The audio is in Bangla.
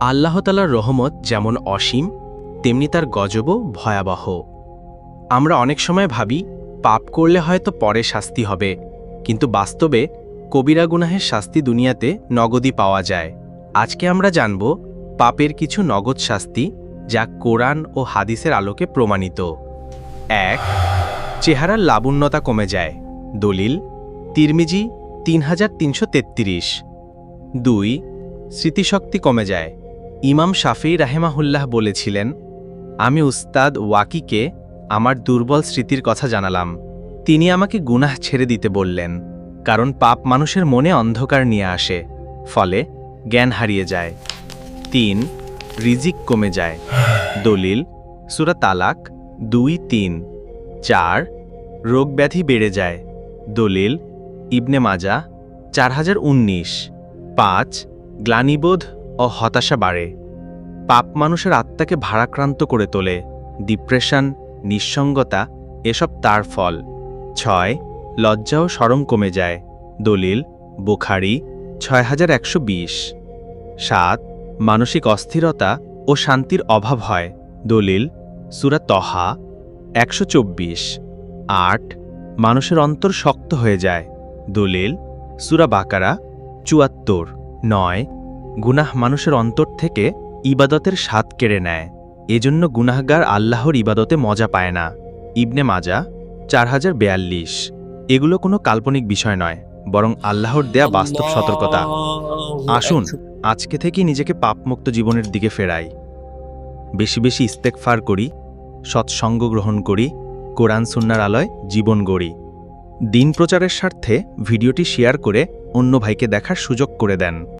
আল্লাহতালার রহমত যেমন অসীম, তেমনি তার গজবও ভয়াবহ। আমরা অনেক সময় ভাবি, পাপ করলে হয়তো পরে শাস্তি হবে, কিন্তু বাস্তবে কবিরা গুনাহের শাস্তি দুনিয়াতে নগদই পাওয়া যায়। আজকে আমরা জানব, পাপের কিছু নগদ শাস্তি যা কোরআন ও হাদিসের আলোকে প্রমাণিত। এক, চেহারার লাবণ্যতা কমে যায়। দলিল, তিরমিজি তিন হাজার তিনশো তেত্রিশ। দুই, স্মৃতিশক্তি কমে যায়। ইমাম শাফি রাহেমাহুল্লাহ বলেছিলেন আমি উস্তাদ ওয়াকিকে আমার দুর্বল স্মৃতির কথা জানালাম। তিনি আমাকে গুনাহ ছেড়ে দিতে বললেন কারণ পাপ মানুষের মনে অন্ধকার নিয়ে আসে ফলে জ্ঞান হারিয়ে যায়। তিন রিজিক কমে যায়। দলিল সুরা তালাক দুই তিন। চার রোগব্যাধি বেড়ে যায়। দলিল ইবনে মাজা চার হাজার উনিশ। পাঁচ গ্লানিবোধ ও হতাশা বাড়ে। পাপ মানুষের আত্মাকে ভারাক্রান্ত করে তোলে। ডিপ্রেশন, নিঃসঙ্গতা, এসব তার ফল। ছয়, লজ্জা ও সরম কমে যায়। দলিল, বুখারি ছয় হাজার একশো বিশ। সাত, মানসিক অস্থিরতা ও শান্তির অভাব হয়। দলিল, সুরা তহা, একশো চব্বিশ। আট, মানুষের অন্তর শক্ত হয়ে যায়। দলিল, সুরা বাকারা, চুয়াত্তর। নয় গুনাহ মানুষের অন্তর থেকে ইবাদতের স্বাদ কেড়ে নেয়। এজন্য গুনাহগার আল্লাহর ইবাদতে মজা পায় না। ইবনে মাজা চার হাজার বেয়াল্লিশ। এগুলো কোনো কাল্পনিক বিষয় নয় বরং আল্লাহর দেয়া বাস্তব সতর্কতা। আসুন আজকে থেকেই নিজেকে পাপমুক্ত জীবনের দিকে ফেরাই। বেশি বেশি ইস্তেকফার করি সৎসঙ্গ গ্রহণ করি কোরআন সুন্নার আলয় জীবন গড়ি। দিন প্রচারের স্বার্থে ভিডিওটি শেয়ার করে অন্য ভাইকে দেখার সুযোগ করে দেন।